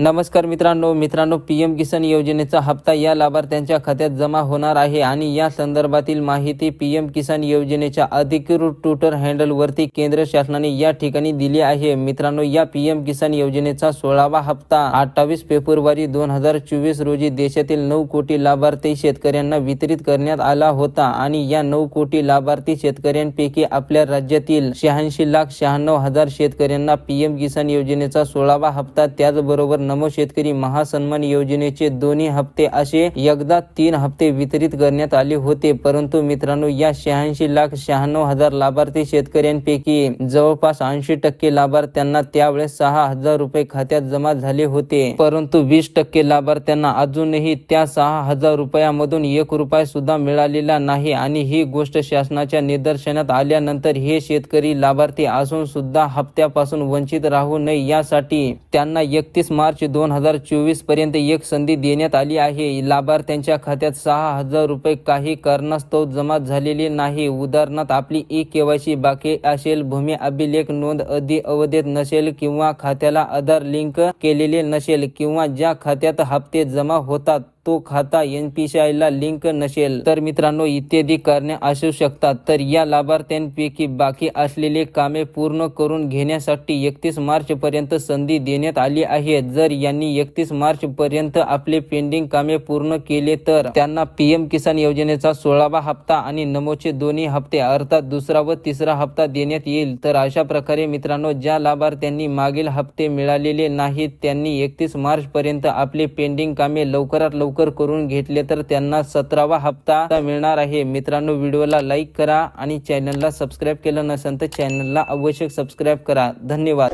नमस्कार मित्रांनो मित्रांनो पी एम किसान योजनेचा हप्ता या लाभार्थ्यांच्या खात्यात जमा होणार आहे आणि या संदर्भातील माहिती पी एम किसान योजनेच्या अधिकृत ट्विटर हँडलवरती केंद्र शासनाने या ठिकाणी दिली आहे. मित्रांनो या पी एम किसान योजनेचा सोळावा हप्ता अठ्ठावीस फेब्रुवारी दोन हजार चोवीस रोजी देशातील नऊ कोटी लाभार्थी शेतकऱ्यांना वितरित करण्यात आला होता आणि या नऊ कोटी लाभार्थी शेतकऱ्यांपैकी आपल्या राज्यातील शहाऐंशी लाख शहाण्णव हजार शेतकऱ्यांना पी एम किसान योजनेचा सोळावा हप्ता त्याचबरोबर नमो शेतकरी महासन्मान योजनेचे दोन्ही हप्ते असे एकदा तीन हप्ते वितरित करण्यात आले होते. परंतु मित्रांनो या शहाऐंशी लाख शहाण्णव हजार लाभार्थी शेतकऱ्यांपैकी जवळपास ऐंशी टक्के लाभार्थ्यांना त्यावेळेस सहा हजार रुपये खात्यात जमा झाले होते. परंतु वीस टक्के लाभार्थ्यांना अजूनही त्या सहा हजार रुपयामधून एक रुपया सुद्धा मिळालेला नाही आणि ही गोष्ट शासनाच्या निदर्शनात आल्यानंतर हे शेतकरी लाभार्थी असून सुद्धा हप्त्यापासून वंचित राहू नये यासाठी त्यांना एकतीस मार्च दोन हजार चोवीसपर्यंत एक संधी देण्यात आली आहे. लाभार्थ्यांच्या खात्यात सहा हजार रुपये काही कारणास्तव जमा झालेले नाही. उदाहरणार्थ आपली ई केवायसी बाकी असेल भूमी अभिलेख नोंद अधी अवधेत नसेल किंवा खात्याला आधार लिंक केलेले नसेल किंवा ज्या खात्यात हप्ते जमा होतात. तो खाता एन पी ला लिंक नसेल तर मित्रांनो इत्यादी कारणे असू शकतात. तर या लाभार्थ्यांपैकी बाकी असलेले कामे पूर्ण करून घेण्यासाठी एकतीस मार्च पर्यंत संधी देण्यात आली आहे. जर यांनी एकतीस मार्च पर्यंत आपले पेंडिंग कामे पूर्ण केले तर त्यांना पीएम किसान योजनेचा सोळावा हप्ता आणि नमोचे दोन्ही हप्ते अर्थात दुसरा व तिसरा हप्ता देण्यात येईल. तर अशा प्रकारे मित्रांनो ज्या लाभार्थ्यांनी मागील हप्ते मिळालेले नाहीत त्यांनी एकतीस मार्च पर्यंत आपले पेंडिंग कामे लवकरात लवकर लवकर करून घेतले तर त्यांना सतरावा हप्ता मिळणार आहे. मित्रांनो व्हिडिओला लाईक करा आणि चॅनलला सबस्क्राईब केलं नसेल तर चॅनलला आवश्यक सबस्क्राईब करा. धन्यवाद.